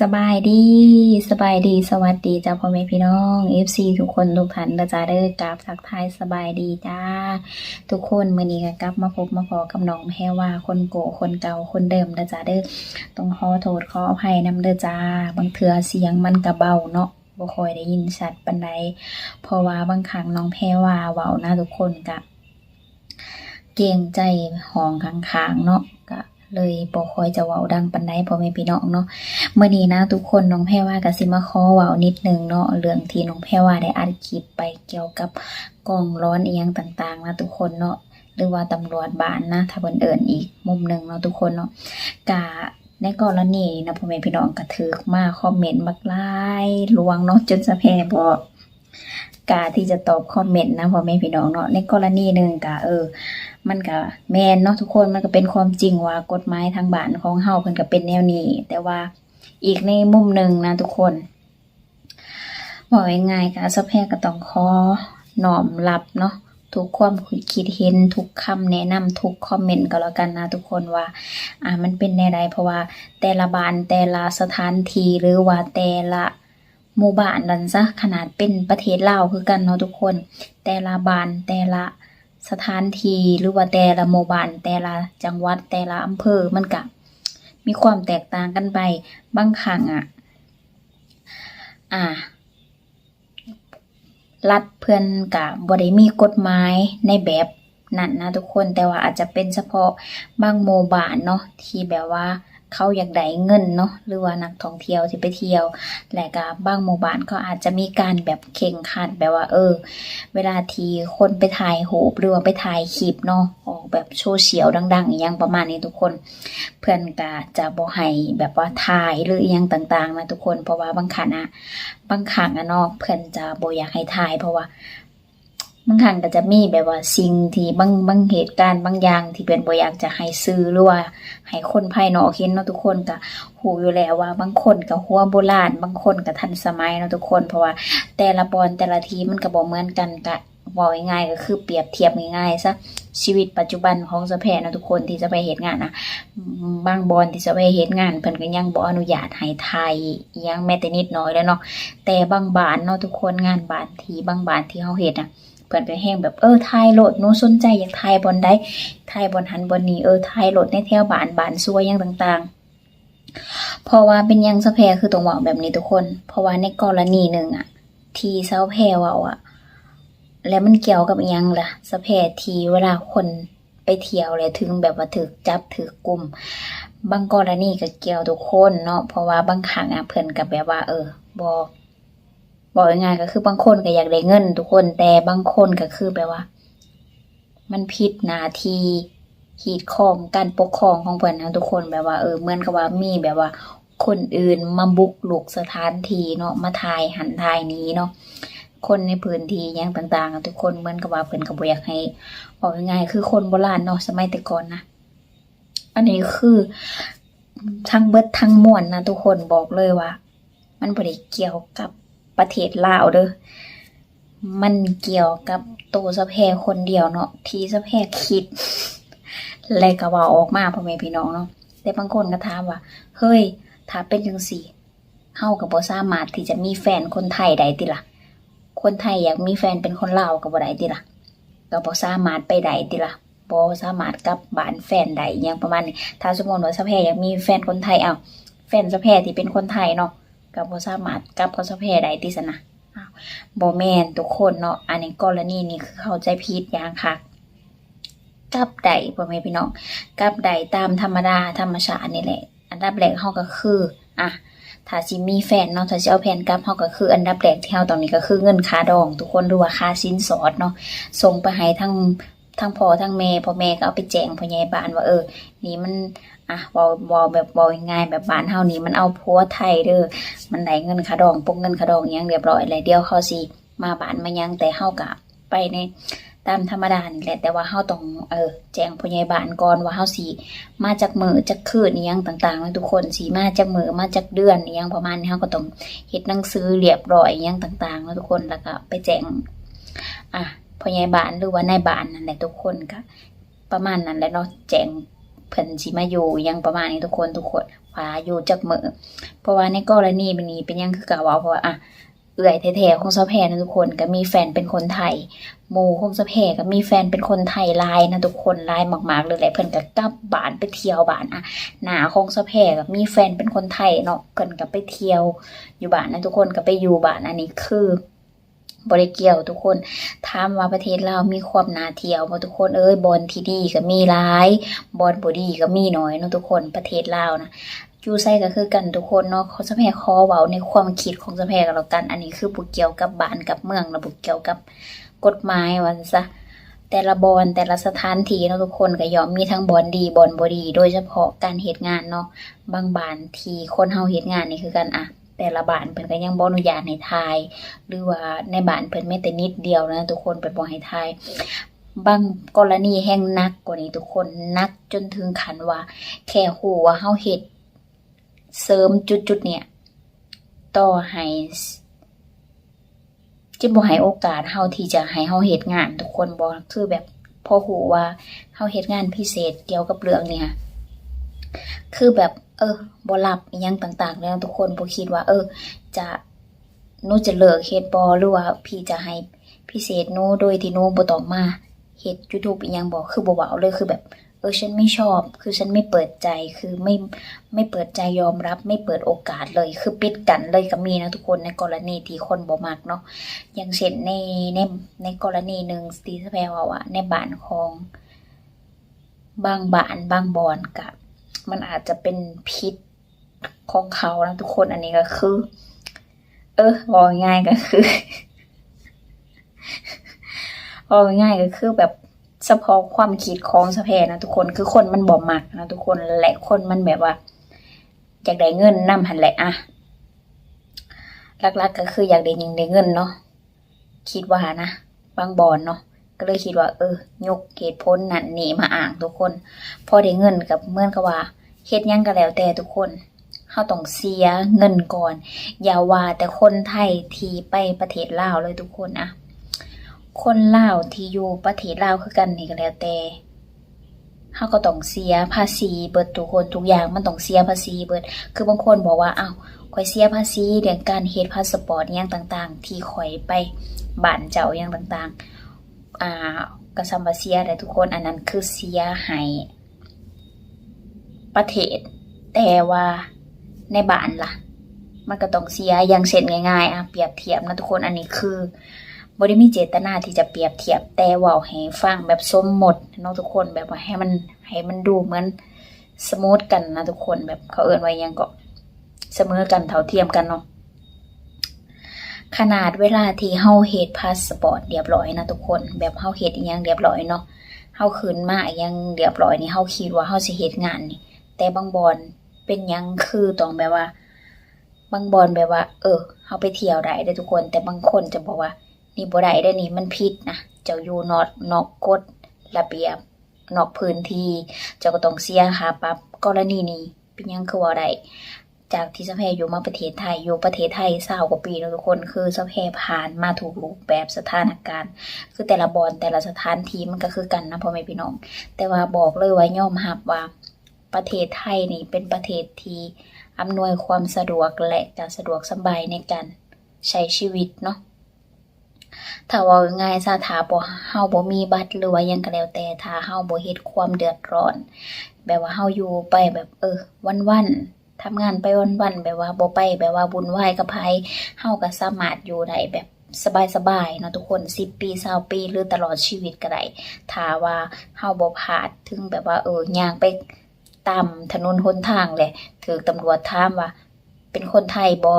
สบายดีสบายดีสวัสดีจ้าพ่อแม่พี่น้อง FC ทุกคนทุกท่านนะจ้าเด้อกราบทักทายสบายดีจ้า ทุกคนมื้อนี้ก็กลับมาพบมาพอกับน้องแพรว่าคนโกคนเก่าคนเดิมนะจ้าเด้อต้องขอโทษขออภัยนํเด้อจ้า บางเทื่อเสียงมันก็เบาเนาะบ่ค่อยได้ยินชัดปานใดเพราะว่าบางครั้งน้องแพรว่าเว้านะทุกคนก็เกรงใจห้องข้างๆเนาะก็ เลยบ่คอยจะเว้าดังปานใดพ่อแม่พี่น้องเนาะเมื่อนี้นะทุกคนน้องแพรว่ากับซิมาขอเว้านิดนึงเนาะเรื่องที่น้องแพรว่าได้อัดคลิปไปเกี่ยวกับกล่องร้อนเอียงต่างๆนะทุกคนเนาะหรือว่าตำรวจบ้านนะ ถ้าเพิ่นเอิ้นอีกมุมหนึงเนาะทุกคนเนาะกะในกรณีนะพ่อแม่พี่น้องก็ถือมาคอมเมนต์บักหลายลวงเนาะจนสะแพรบ่กาที่จะตอบคอมเมนต์นะพ่อแม่พี่น้องเนาะในกรณีหนึ่งกะเออ มันก็แมนเนาะทุกคนมันก็เป็นความจริงว่ากฎหมายทางบ้านของเฮาเพิ่นก็เป็นแนวนี้ แต่ว่าอีกในมุมหนึ่งนะทุกคนบอกง่ายๆก็สะแพรก็ต้องขอน้อมรับเนาะทุกความคิดเห็นทุกคำแนะนำทุกคอมเมนต์ก็แล้วกันนะทุกคนว่า อ่ามันเป็นแนวใดเพราะว่าแต่ละบ้านแต่ละสถานที่หรือว่าแต่ละหมู่บ้านนั่นซะขนาดเป็นประเทศลาวคือกันเนาะทุกคน แต่ละบ้านแต่ละ สถานที่หรือว่าแต่ละหมู่บ้านแต่ละจังหวัดแต่ละอำเภอมันก็มีความแตกต่างกันไปบางครั้งอะ อ่า รัฐเพื่อนกับ่ได้มีกฎหมายในแบบนั้นนะทุกคนแต่ว่าอาจจะเป็นเฉพาะบางหมู่บ้านเนาะที่แบบว่า เขาอยากได้เงินเนาะหรือว่านักท่องเที่ยวที่ไปเที่ยว และก็บางหมู่บ้านก็อาจจะมีการแบบเข่งครัดแบบว่า เออ เวลาที่คนไปถ่ายรูปหรือว่าไปถ่ายคลิปเนาะออกแบบโซเชียลดังๆอย่างประมาณนี้ทุกคน เพื่อนก็จะบ่ให้แบบว่าถ่ายหรืออหยังต่างๆนะทุกคนเพราะว่าบางครั้งอะบางครั้งอะเนาะเพื่อนจะบ่อยากให้ถ่ายเพราะว่า บางครั้งก็จะมีแบบว่าสิ่งที่บางบางเหตุการณ์บางอย่างที่เพื่อนบ่อยากจะให้ซื้อหรือว่าให้คนภายนอกเห็นเนาะทุกคนก็หูอยู่แล้วว่า บางคนก็หัวโบราณบางคนก็ทันสมัยเนาะทุกคน เพราะว่าแต่ละบอนแต่ละทีมันก็บ่เหมือนกันก็บอกง่ายๆก็คือเปรียบเทียบง่ายๆซะชีวิตปัจจุบันของสะแพเนาะทุกคนที่จะไปเฮ็ดงานนะบางบอนที่จะไปเฮ็ดงานเพิ่นก็ยังบ่อนุญาตให้ถ่ายยังแม้แต่นิดน้อยแล้วเนาะแต่บางบานเนาะทุกคนงานบานทีบางบานที่เฮาเฮ็ดน่ะ เพิ่นก็แฮงแบบเออถ่ายโหลดหนูสนใจอยากถ่ายบอนใดถ่ายบอนหันบอนนี้เออถ่ายโหลดในแถวบ้านบ้านซวยยังต่างๆ เพราะว่าเป็นยังสะแพคือต้องเว้าแบบนี้ทุกคน เพราะว่าในกรณีหนึ่งอะที่เซาแพเว้าอะแล้วมันเกี่ยวกับยังล่ะสะแพที่เวลาคนไปเที่ยวแล้วถึงแบบว่าถูกจับถูกกุมบางกรณีก็เกี่ยวทุกคนเนาะเพราะว่าบางครั้งอะเพิ่นก็แบบว่า เออบ่ บอกง่ายๆก็คือบางคนก็อยากได้เงิน ทุกคนแต่บางคนก็คือแบบว่า มันผิดหน้าที่ขีดข้องการปกครองของเพิ่อนนะทุกคนแบบว่าเออเหมือนกับว่ามีแบบว่า คนอื่นมาบุกลุกสถานที่เนาะมาถ่ายหันถ่ายนี้เนาะคนในพื้นที่ยังต่างๆอะทุกคนเหมือนกับว่าเพิ่อนก็บ่อยากให้บอกง่ายๆคือคนโบราณเนาะสมัยแต่ก่อนนะอันนี้คือทั้งเบิดทั้งมวลนะทุกคนบอกเลยว่า มันบ่ได้เกี่ยวกับ ประเทศลาวเด้อมันเกี่ยวกับตัวสะแพคนเดียวเนาะที่สะแพคิดและก็เว่าออกมาพ่อแม่พี่น้องเนาะแต่บางคนก็ถามว่า เฮ้ย ถ้าเป็นจังซี่เฮาก็บ่สามารถที่จะมีแฟนคนไทยได้ติล่ะ คนไทยอยากมีแฟนเป็นคนลาวก็บ่ได้ติล่ะก็บ่สามารถไปได้ติล่ะบ่สามารถกลับบ้านแฟนใดอหยังประมาณนี้ถ้าสมมติว่าสะแพรอยากมีแฟนคนไทยอ้าแฟนสะแพรที่เป็นคนไทยเนาะ ก็บ่สามารถกับกับสะแพรใดติซะนะบ่แมนทุกคนเนาะอันนี้กรณีนี้คือเข้าใจผิดอย่างคักกับใดบ่แม่นพี่น้องกับใดตามธรรมดาธรรมชาตินี่แหละ อันดับแรกเฮาก็คืออะถ้าสิมีแฟนเนาะถ้าสิเอาแฟนกลับเฮาก็คืออันดับแรกที่เฮาตองนี่ก็คือเงินค่าดอง ทุกคนหรือว่าค่าสินสอดเนาะส่งไปให้ทั้งทั้งพ่อทั้งแม่พ่อแม่ก็เอาไปแจ้งพ่อใหญ่บ้านว่าเออ นี่มัน อะว้าเว้าแบบว้าง่ายแบบบ้านเฮานี่มันเอาผัวไทยเด้อมันได้เงินค่าดองปกเงินค่าดองอิหยังเรียบร้อยแล้วเดียวเขาสิมาบ้านมายังแต่เฮาก็ไปในตามธรรมดานี่แหละแต่ว่าเฮาต้องเออแจ้งพ่อใหญ่บ้านก่อนว่าเฮาสิมาจากมือจากคืนอีหยังต่างๆนะทุกคนสิมาจากมือมาจากเดือนอีหยังประมาณนี้เฮาก็ต้องเฮ็ดหนังสือเรียบร้อยอีหยังต่างๆนะทุกคนแล้วก็ไปแจ้งอะพ่อใหญ่บ้านหรือว่านายบ้านนั่นแหละทุกคนก็ประมาณนั้นแหละเนาะแจ้ง เพิ่นสิมาอยู่ยังประมาณนี้ทุกคนทุกคนว่าอยู่จักมือเพราะว่าในกรณีแบบนี้เป็นยังคือเก่าว่าเพราะว่าอะเอื้อยแท้ๆของสะแพนะทุกคนก็มีแฟนเป็นคนไทยหมู่ของสะแพก็มีแฟนเป็นคนไทยหลายนะทุกคนหลายมากๆเลยแหละเพิ่นก็กลับบ้านไปเที่ยวบ้านอะหนาของสะแพก็มีแฟนเป็นคนไทยเนาะเพิ่นก็ไปเที่ยวอยู่บ้านนะทุกคนก็ไปอยู่บ้านอันนี้คือ บริเกี่ยวทุกคนถามว่าประเทศเราวมีความนาเที่ยวบ่ทุกคนเอ้ยบอนที่ดีก็มีหลายบอนบ่ดีก็มีน้อยเนาะทุกคนประเทศลาวนะอยู่ไสก็คือกันทุกคนเนาะเขาสะแพขอเว้าในความคิดของสะแพก็แล้วกัน อันนี้คือบ่เกี่ยวกับบ้านกับเมืองแล้วบ่เกี่ยวกับกฎหมายว่าซะแต่ละบอนแต่ละสถานที่เนาะทุกคนก็ยอมมีทั้งบอนดีบอนบ่ดี โดยเฉพาะการเฮ็ดงานเนาะบางบ้านที่คนเฮาเฮ็ดงานนี่คือกันอะ แต่ละบ้านเพิ่นก็ยังบ่อนุญาตให้ถ่าย หรือว่าในบ้านเพิ่นแม้แต่นิดเดียวนะทุกคนเพิ่นบ่ให้ถ่ายบางกรณีแห่งนักกว่านี้ทุกคนนักจนถึงขันว่า แค่ฮู้ว่าเฮาเฮ็ดเสริมจุดๆเนี่ยต่อให้จะบ่ให้โอกาสเฮาที่จะให้เฮาเฮ็ดงาน ทุกคนบ่คือแบบพอหูว่าเฮาเฮ็ดงานพิเศษเกี่ยวกับเรื่องเนี่ย คือแบบ เออบ่รับยังต่างๆแล้วทุกคนบ่คิดว่า เออ จะนูจะเลิกเฮ็ดบ่หรือว่าพี่จะให้พิเศษนูโดยที่นูบ่ต้องมาเฮ็ด YouTube อีหยังบ่คือบ่เว้าเลยคือแบบ เออฉันไม่ชอบ คือฉันไม่เปิดใจคือไม่ไม่เปิดใจยอมรับ ไม่เปิดโอกาสเลย คือปิดกันเลยก็มีนะทุกคนในกรณีที่คนบ่มักเนาะอย่างเช่นในในในกรณีหนึ่งสตีสแพรว่าในบ้านของบางบ้านบางบอนกับ มันอาจจะเป็นพิษของเขานะทุกคนอันนี้ก็คือ เออบอกง่ายก็คือบอกง่ายก็คือแบบเฉพาะความคิดของสะเพนะทุกคนคือคนมันบ่มักนะทุกคนและคนมันแบบว่าอยากได้เงินนำหันแหละอะหลักๆก็คืออยากได้ยิงได้เงินเนาะคิดว่านะบางบอนเนาะ ก็เลยคิดว่า เออยกเหตุผลนั่นนี่มาอ่างทุกคน พอได้เงินกับเมื่อนก็ว่าเฮ็ดยังก็แล้วแต่ทุกคนเฮาต้องเสียเงินก่อน อย่าว่าแต่คนไทยที่ไปประเทศลาวเลยทุกคนอะคนลาวที่อยู่ประเทศลาวคือกันนี่ก็แล้วแต่เฮาก็ต้องเสียภาษีเบิดทุกคนทุกอย่างมันต้องเสียภาษีเบิด คือบางคนบอกว่าอ้าวข่อยเสียภาษีเรื่องการเฮ็ดพาสปอร์ตอย่างต่าง ๆ ที่ข่อยไปบ้านเจ้าอย่างต่างๆ อ่าก็ซัมว่าเสียได้ทุกคนอันนั้นคือเสียให้ประเทศ แต่ว่าในบ้านล่ะ มันก็ต้องเสียอย่างเช่นง่ายๆอะเปรียบเทียบนะทุกคนอันนี้คือบ่ได้มีเจตนาที่จะเปรียบเทียบแต่ว่าให้ฟังแบบสมหมติเนาะทุกคนแบบว่าให้มันให้มันดูเหมือนสมูทกันนะทุกคนแบบเขาเอิ้นว่าหยังก็เสมอกันเท่าเทียมกันเนาะ ขนาดเวลาที่เฮาเฮ็ดพาสปอร์ตเรียบร้อยนะทุกคน แบบเฮาเฮ็ดอีหยังเรียบร้อยเนาะเฮาขึ้นมาอีหยังเรียบร้อยนี่เฮาคิดว่าเฮาสิเฮ็ดงานนี่ แต่บางบอนเป็นยังคือต้องแบบว่า บางบอนแบบว่า เออเฮาไปเที่ยวได้เด้ทุกคน แต่บางคนจะบอกว่า นี่บ่ได้เด้นี่มันผิดนะเจ้าอยู่นอกนอกกฎระเบียบนอกพื้นที่ เจ้าก็ต้องเสียค่าปรับกรณีนี้เป็นยังคือว่าได้ จากที่สะแพอยู่มาประเทศไทยอยู่ประเทศไทย20กว่าปีแล้วทุกคนคือสะแพผ่านมาถูกรูปแบบสถานการณ์ คือแต่ละบอนแต่ละสถานที่มันก็คือกันนะพ่อแม่พี่น้อง แต่ว่าบอกเลยว่ายอมรับว่าประเทศไทยนี่เป็นประเทศที่อำนวยความสะดวกและจะสะดวกสบายในการใช้ชีวิตเนาะถ้าว่าง่ายๆซะถ้าบ่เฮาบ่มีบัตรหรือว่ายังก็แล้วแต่ถ้าเฮาบ่เฮ็ดความเดือดร้อน แบบว่าเฮาอยู่ไปแบบเออวันๆ ทำงานไปวันๆแบบว่าบ่ไปแบบว่าบุญไหวายกับไผเฮาก็สามารถอยู่ได้แบบสบายๆเนาะทุกคน10ปี20ปีหรือตลอดชีวิตก็ได้ถ้าว่าเฮาบ่พลาดถึงแบบว่าเออย่างไปตามถนนหนทางแหละถูกตำรวจถามว่า เป็นคนไทยบ่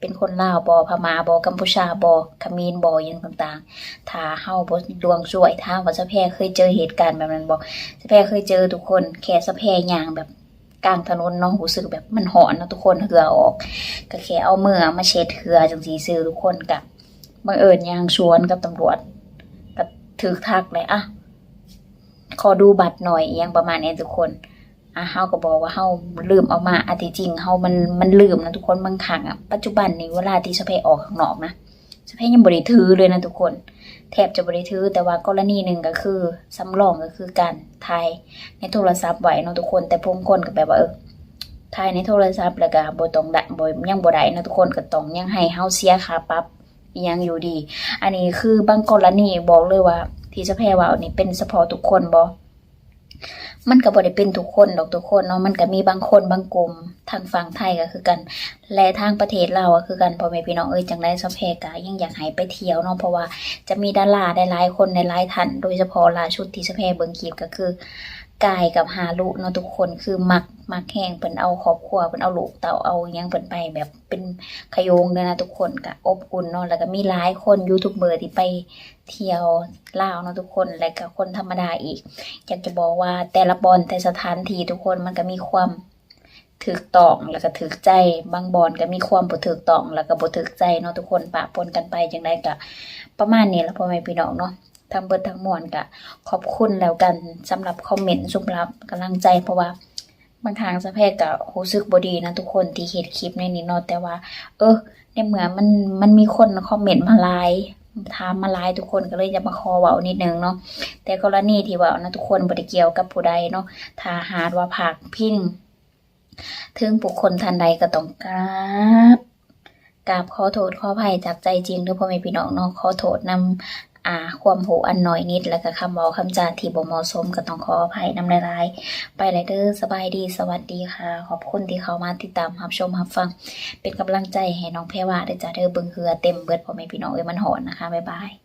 เป็นคนลาวบ่พม่าบ่กัมพูชาบ่เขมรบ่หยังต่างๆ ถ้าเฮาบดวงช่วยถามว่าสะแพรเคยเจอเหตุการณ์แบบนั้นบ่สะแพรเคยเจอทุกคนแค่สะแพรย่างแบบ กลางถนนเนาะรู้สึกแบบมันหอนนะทุกคนเหือออก ก็แค่เอาเมื่อมาเช็ดเหือจังซี่ซื่อทุกคนก็บังเอิญยางชวนกับตำรวจก็ถูกทักเลยอะขอดูบัตรหน่อยอยังประมาณนี้ทุกคนอะเฮาก็บอกว่าเฮาลืมเอามาอันที่จริงเฮามันมันลืมนะทุกคนบางครั้งอะปัจจุบันนี้เวลาที่สะเพออกข้างนอกนะ สะเพยังบ่ได้ถือเลยนะทุกคน แทบจะบ่ได้ถือแต่ว่ากรณีหนึ่งก็คือสำรองก็คือการถ่ายในโทรศัพท์ไว้เนาะทุกคน แต่พงคนก็แบบว่าเออถ่ายในโทรศัพท์แล้วก็บ่ต้องดบ่ยังบ่ได้นะทุกคนก็ต้องยังให้เฮาเสียค่าปรับยังอยู่ดี อันนี้คือบางกรณีบอกเลยว่า ที่จะแพ้ว่าอันนี้เป็นเฉพาะทุกคนบ่ มันก็บ่ได้เป็นทุกคนดอกทุกคนเนาะมันก็มีบางคนบางกลุ่มทางฝั่งไทยก็คือกัน และทางประเทศเราก็คือกันพ่อแม่พี่น้องเอ้ยจังได้ซะแพกะยังอยากให้ไปเที่ยวเนาะเพราะว่าจะมีดาราได้หลายคนในหลายท่านโดยเฉพาะล่าชุดที่สะแพเบิ่งคลิปก็คือ กายกับฮารุเนาะทุกคนคือมักมักแห้งเพิ่นเอาครอบครัวเพิ่นเอาลูกเต้าเอาหยังเพิ่นไปแบบเป็นขยงเด้อนะทุกคนก็อบอุ่นเนาะแล้วก็มีหลายคนยูทูบเบอร์ที่ไปเที่ยวลาวเนาะทุกคนและก็คนธรรมดาอีก อยากจะบอกว่าแต่ละบอนแต่สถานที่ทุกคนมันก็มีความถึกตองแล้วก็ถึกใจบางบอนก็มีความบ่ถึกตองแล้วก็บ่ถึกใจเนาะทุกคนปะปนกันไปจังไดก็ประมาณนี้แหละพ่อแม่พี่น้องเนาะ ทั้งเบิดทั้งมวลก็ขอบคุณแล้วกันสำหรับคอมเมนต์สำหรับกำลังใจเพราะว่าบางทางสะแพกก็รู้สึกบดีนะทุกคนที่เห็นคลิปในนี้เนาะแต่ว่า เออ ในเมื่อมันมันมีคนคอมเมนต์มาหลายถามมาหลายทุกคนก็เลยจะมาขอเว้านิดนึงเนาะแต่กรณีที่ว่านะทุกคนบ่ได้เกี่ยวกับผู้ใดเนาะถ้าหากว่าภาคพิงถึงบุคคลท่านใดก็ต้องกราบกราบขอโทษขออภัยจากใจจริงด้อพ่อแม่พี่น้องเนาะขอโทษนำ อ่า ความโหอันน้อยนิด แล้วก็คำเว้าคำจาที่บ่เหมาะสมก็ต้องขออภัยนำหลายๆไปเลยเด้อสบายดีสวัสดีค่ะ ขอบคุณที่เข้ามาติดตามรับชมรับฟัง เป็นกำลังใจให้น้องเพรว่าเด้อจ้าเด้อเบิ่งเหือเต็มเบิดพ่อแม่พี่น้องเอ้ยมันหอนนะคะบ๊ายบาย